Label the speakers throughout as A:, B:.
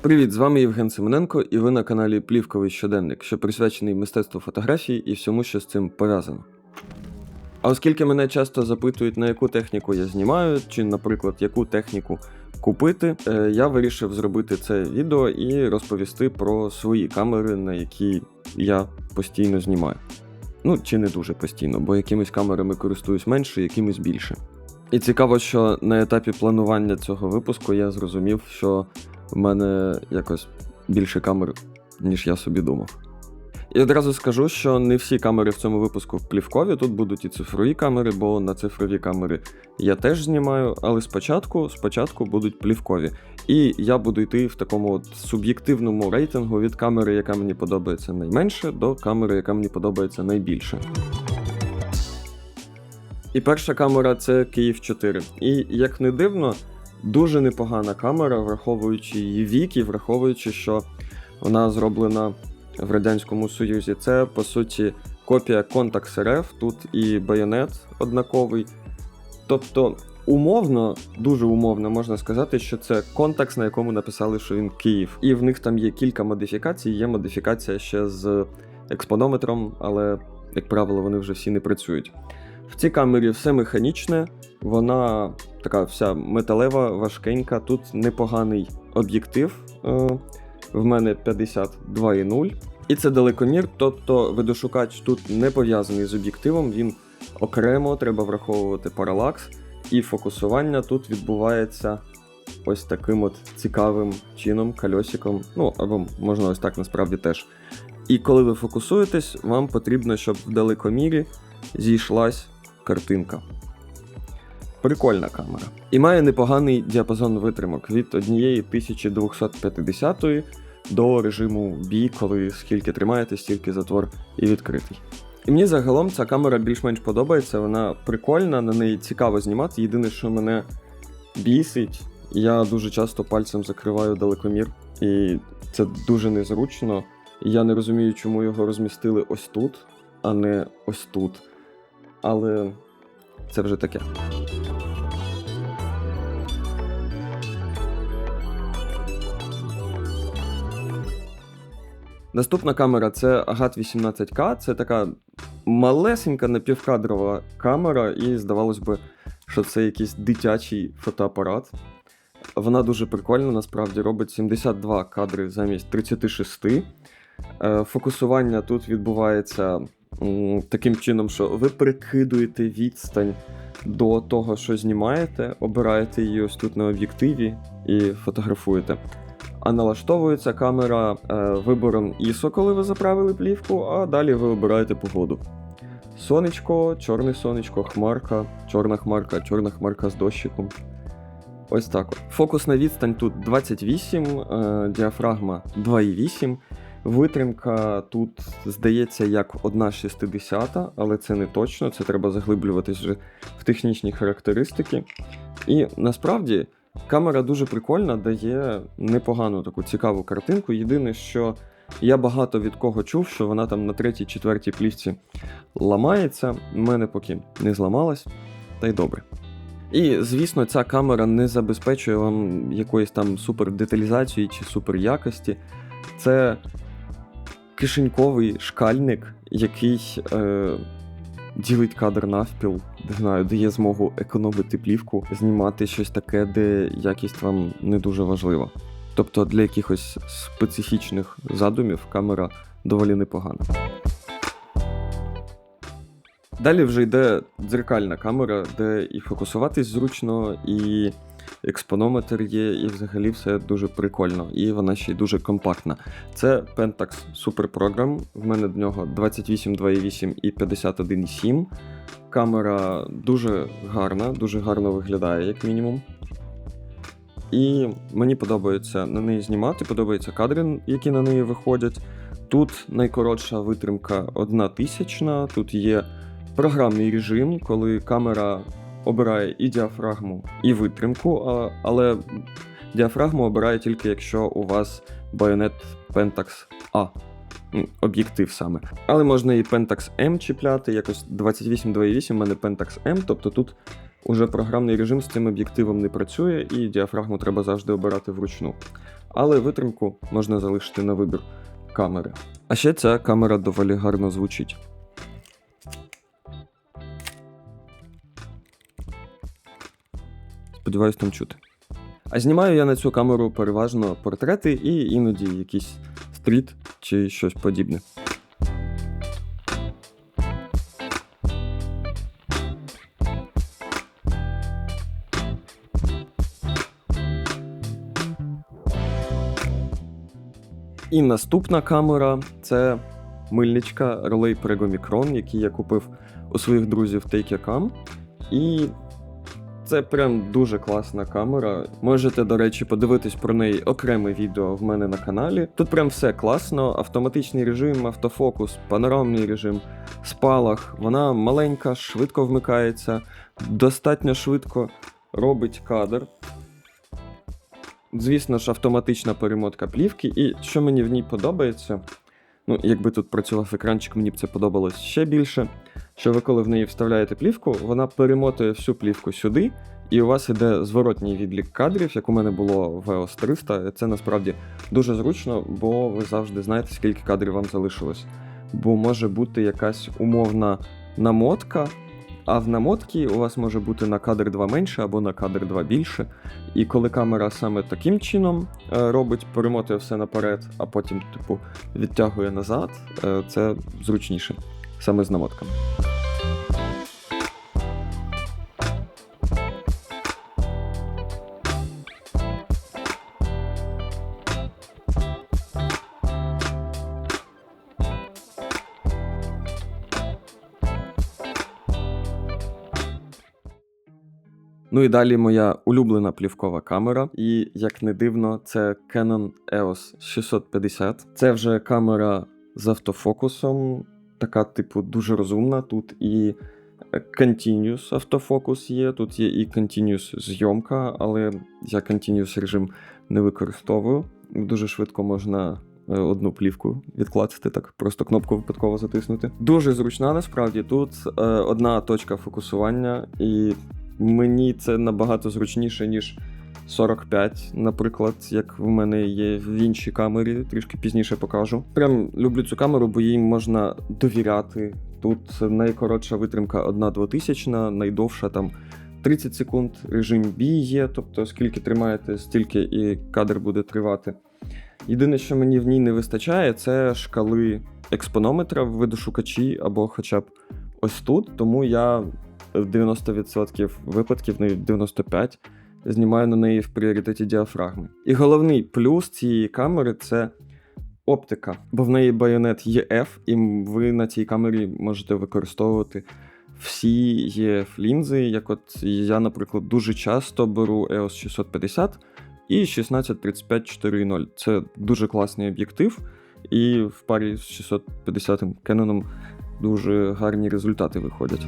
A: Привіт, з вами Євген Семененко, і ви на каналі Плівковий щоденник, що присвячений мистецтву фотографії і всьому, що з цим пов'язано. А оскільки мене часто запитують, на яку техніку я знімаю, чи, наприклад, яку техніку купити, е, я вирішив зробити це відео і розповісти про свої камери, на які я постійно знімаю. Ну, чи не дуже постійно, бо якимись камерами користуюсь менше, якимись більше. І цікаво, що на етапі планування цього випуску я зрозумів, що в мене якось більше камер, ніж я собі думав. І одразу скажу, що не всі камери в цьому випуску плівкові, тут будуть і цифрові камери, бо на цифрові камери я теж знімаю, але спочатку, спочатку будуть плівкові. І я буду йти в такому от суб'єктивному рейтингу від камери, яка мені подобається найменше, до камери, яка мені подобається найбільше. І перша камера це Київ 4. І як не дивно, дуже непогана камера, враховуючи її вік і враховуючи, що вона зроблена в Радянському Союзі. Це, по суті, копія Contax RF, тут і байонет однаковий. Тобто, умовно, дуже умовно можна сказати, що це контакс, на якому написали, що він Київ. І в них там є кілька модифікацій. Є модифікація ще з експонометром, але, як правило, вони вже всі не працюють. В цій камері все механічне, вона така вся металева, важкенька. Тут непоганий об'єктив. е, В мене 52,0. І це далекомір, тобто видошукач тут не пов'язаний з об'єктивом, він окремо треба враховувати паралакс, і фокусування тут відбувається ось таким от цікавим чином, кольосиком. Ну або можна ось так насправді теж. І коли ви фокусуєтесь, вам потрібно, щоб в далекомірі зійшлась картинка. Прикольна камера. І має непоганий діапазон витримок від 1250 до режиму B, коли скільки тримаєте, стільки затвор і відкритий. І мені загалом ця камера більш-менш подобається, вона прикольна, на неї цікаво знімати. Єдине, що мене бісить, я дуже часто пальцем закриваю далекомір, і це дуже незручно. Я не розумію, чому його розмістили ось тут, а не ось тут. Але це вже таке. Наступна камера це Agat 18K. Це така малесенька напівкадрова камера, і здавалось би, що це якийсь дитячий фотоапарат. Вона дуже прикольна, насправді робить 72 кадри замість 36. Е, Фокусування тут відбувається таким чином, що ви прикидуєте відстань до того, що знімаєте, обираєте її ось тут на об'єктиві і фотографуєте. А налаштовується камера е, вибором ISO, коли ви заправили плівку, а далі ви обираєте погоду. Сонечко, чорне сонечко, хмарка, чорна хмарка, чорна хмарка з дощиком. Ось так. Фокусна відстань тут 28, е, діафрагма 2,8. Витримка тут здається як 1,60, але це не точно, це треба заглиблюватись вже в технічні характеристики. І насправді камера дуже прикольна, дає непогану таку цікаву картинку. Єдине, що я багато від кого чув, що вона там на третій, четвертій плівці ламається. У мене поки не зламалась, та й добре. І, звісно, ця камера не забезпечує вам якоїсь там супер деталізації чи супер якості. Це кишеньковий шкальник, який е, ділить кадр навпіл, не знаю, дає змогу економити плівку, знімати щось таке, де якість вам не дуже важлива. Тобто для якихось специфічних задумів камера доволі непогана. Далі вже йде дзеркальна камера, де і фокусуватись зручно, і експонометр є, і взагалі все дуже прикольно. І вона ще й дуже компактна. Це Pentax Super Program. В мене до нього 28, 2.8 і 51,7. Камера дуже гарна, дуже гарно виглядає, як мінімум. І мені подобається на неї знімати, подобаються кадри, які на неї виходять. Тут найкоротша витримка 1000, тут є програмний режим, коли камера обирає і діафрагму, і витримку, але діафрагму обирає тільки якщо у вас байонет Pentax A. Об'єктив саме. Але можна і Pentax M чіпляти, якось 28-2.8 у мене Pentax M, тобто тут уже програмний режим з цим об'єктивом не працює, і діафрагму треба завжди обирати вручну. але витримку можна залишити на вибір камери. А ще ця камера доволі гарно звучить. Сподіваюсь, там чути. А знімаю я на цю камеру переважно портрети і іноді якийсь стріт чи щось подібне. І наступна камера це мильничка Rolei Prego Micron, який я купив у своїх друзів Take І це прям дуже класна камера. Можете, до речі, подивитись про неї окреме відео в мене на каналі. Тут прям все класно: автоматичний режим, автофокус, панорамний режим, спалах. Вона маленька, швидко вмикається, достатньо швидко робить кадр. Звісно ж, автоматична перемотка плівки, і що мені в ній подобається, ну, якби тут працював екранчик, мені б це подобалось ще більше. Що ви, коли в неї вставляєте плівку, вона перемотує всю плівку сюди, і у вас іде зворотній відлік кадрів, як у мене було в EOS 300. Це насправді дуже зручно, бо ви завжди знаєте, скільки кадрів вам залишилось. Бо може бути якась умовна намотка. А в намотці у вас може бути на кадр 2 менше або на кадр 2 більше. І коли камера саме таким чином е, робить, перемотує все наперед, а потім, типу, відтягує назад, е, це зручніше саме з намотками. Ну і далі моя улюблена плівкова камера. І як не дивно, це Canon EOS 650. Це вже камера з автофокусом, така, типу, дуже розумна. Тут і Continuous автофокус є, тут є і Continuous зйомка, але я Continuous режим не використовую. Дуже швидко можна. е, Одну плівку відклацати, так просто кнопку випадково затиснути. Дуже зручна, насправді. Тут е, одна точка фокусування, і Мені це набагато зручніше, ніж 45, наприклад, як в мене є в іншій камері, трішки пізніше покажу. Прям люблю цю камеру, бо їй можна довіряти. Тут найкоротша витримка 1-2000, найдовша там 30 секунд. Режим бій є, тобто скільки тримаєте, стільки і кадр буде тривати. Єдине, що мені в ній не вистачає, це шкали експонометра в видошукачі або хоча б ось тут. Тому я в 90% випадків, навіть 95%, знімаю на неї в пріоритеті діафрагми. І головний плюс цієї камери це оптика, бо в неї байонет EF, і ви на цій камері можете використовувати всі EF лінзи. Як от я, наприклад, дуже часто беру EOS 650 і 1635 4.0. Це дуже класний об'єктив, і в парі з 650 Canon дуже гарні результати виходять.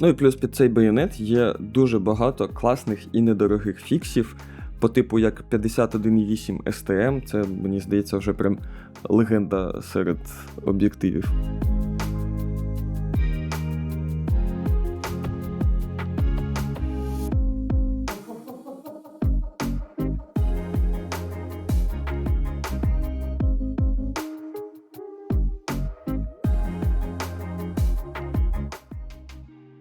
A: Ну і плюс під цей байонет є дуже багато класних і недорогих фіксів, по типу як 51.8 STM, це мені здається вже прям легенда серед об'єктивів.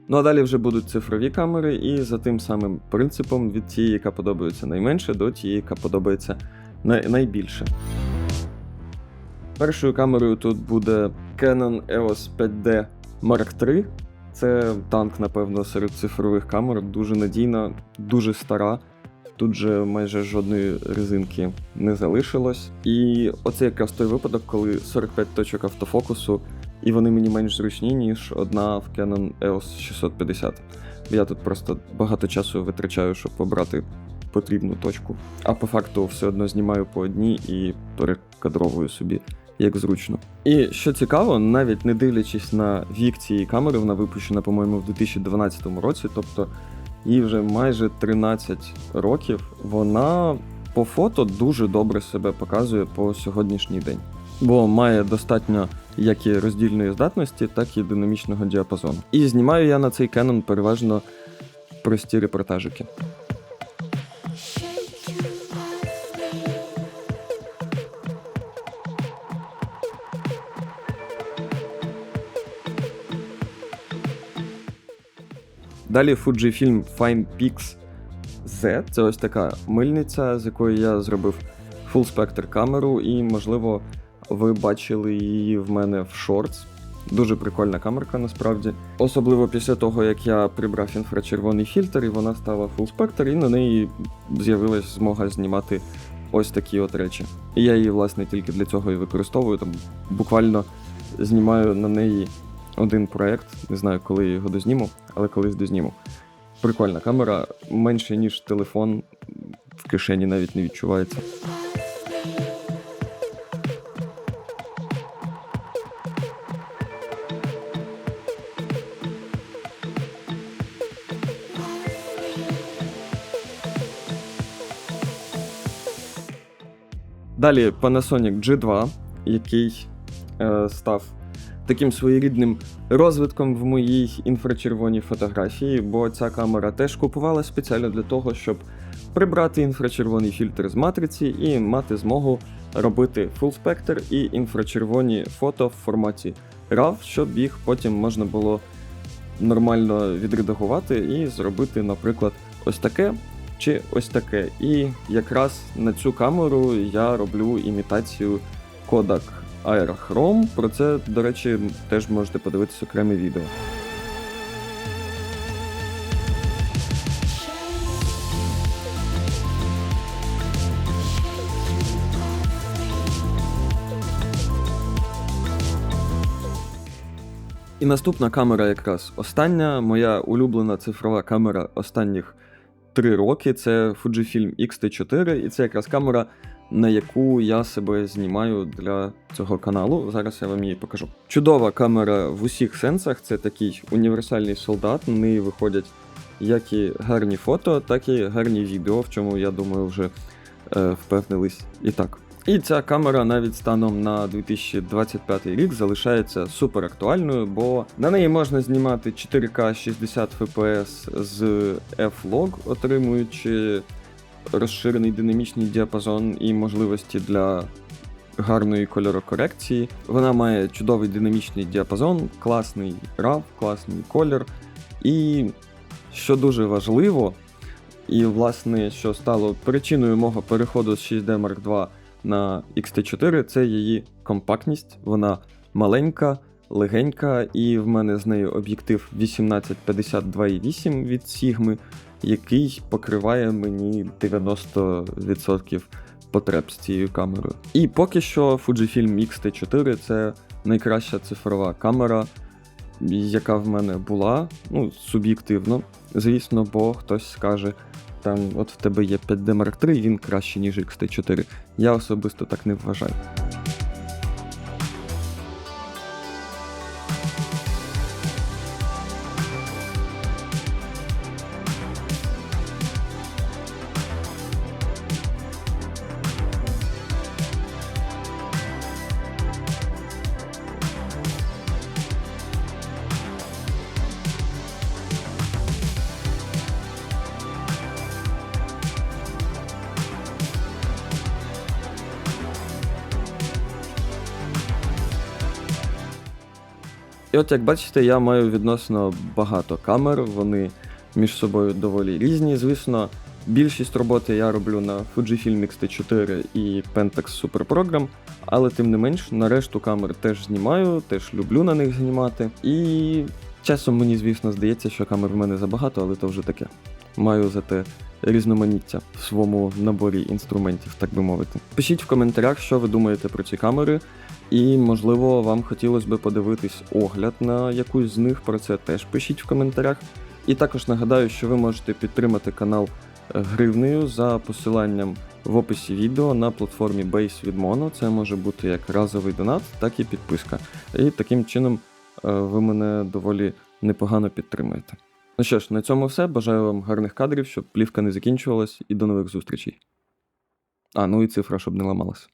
A: Ну а далі вже будуть цифрові камери, і за тим самим принципом від тієї, яка подобається найменше, до тієї, яка подобається най- найбільше. Першою камерою тут буде Canon EOS 5D Mark III. Це танк, напевно, серед цифрових камер, дуже надійна, дуже стара. Тут же майже жодної резинки не залишилось. І оце якраз той випадок, коли 45 точок автофокусу і вони мені менш зручні, ніж одна в Canon EOS 650. Я тут просто багато часу витрачаю, щоб обрати потрібну точку. А по факту все одно знімаю по одній і перекадровую собі як зручно. І що цікаво, навіть не дивлячись на вік цієї камери, вона випущена, по-моєму, в 2012 році, тобто їй вже майже 13 років. Вона по фото дуже добре себе показує по сьогоднішній день бо має достатньо як і роздільної здатності, так і динамічного діапазону. І знімаю я на цей Canon переважно прості репортажики. Далі Fujifilm FinePix Z. Це ось така мильниця, з якої я зробив full спектр камеру, і, можливо, ви бачили її в мене в шортс. Дуже прикольна камерка насправді. Особливо після того, як я прибрав інфрачервоний фільтр, і вона стала full спектр, і на неї з'явилась змога знімати ось такі от речі. І я її, власне, тільки для цього і використовую. Там буквально знімаю на неї один проект. Не знаю, коли я його дозніму, але колись дозніму. Прикольна камера, менше, ніж телефон, в кишені навіть не відчувається. Далі Panasonic G2, який е, став таким своєрідним розвитком в моїй інфрачервоній фотографії, бо ця камера теж купувала спеціально для того, щоб прибрати інфрачервоний фільтр з матриці і мати змогу робити full спектр і інфрачервоні фото в форматі RAW, щоб їх потім можна було нормально відредагувати і зробити, наприклад, ось таке чи ось таке. І якраз на цю камеру я роблю імітацію Kodak Aerochrome. Про це, до речі, теж можете подивитися окреме відео. І наступна камера якраз остання, моя улюблена цифрова камера останніх 3 роки. Це Fujifilm X-T4, і це якраз камера, на яку я себе знімаю для цього каналу. Зараз я вам її покажу. Чудова камера в усіх сенсах. Це такий універсальний солдат. На неї виходять як і гарні фото, так і гарні відео, в чому я думаю вже е, впевнились і так. І ця камера навіть станом на 2025 рік залишається супер актуальною, бо на неї можна знімати 4К 60 FPS з F-Log, отримуючи розширений динамічний діапазон і можливості для гарної кольорокорекції. Вона має чудовий динамічний діапазон, класний RAW, класний колір. І що дуже важливо, і власне, що стало причиною мого переходу з 6D Mark II на XT4 це її компактність. Вона маленька, легенька, і в мене з нею об'єктив 1852,8 від Sigma, який покриває мені 90% потреб з цією камерою. І поки що Fujifilm X-T4 це найкраща цифрова камера, яка в мене була, ну, суб'єктивно, звісно, бо хтось скаже, там, от в тебе є 5D Mark III, він краще, ніж XT4. Я особисто так не вважаю. І от як бачите, я маю відносно багато камер, вони між собою доволі різні. Звісно, більшість роботи я роблю на Fujifilm X-T4 і Pentax Super Program, але тим не менш, на решту камер теж знімаю, теж люблю на них знімати. І часом мені, звісно, здається, що камер в мене забагато, але то вже таке. Маю зате різноманіття в своєму наборі інструментів, так би мовити. Пишіть в коментарях, що ви думаєте про ці камери. І, можливо, вам хотілося б подивитись огляд на якусь з них. Про це теж пишіть в коментарях. І також нагадаю, що ви можете підтримати канал е, гривнею за посиланням в описі відео на платформі Base від Mono. Це може бути як разовий донат, так і підписка. І таким чином е, ви мене доволі непогано підтримуєте. Ну що ж, на цьому все. Бажаю вам гарних кадрів, щоб плівка не закінчувалась, і до нових зустрічей. А, ну і цифра, щоб не ламалась.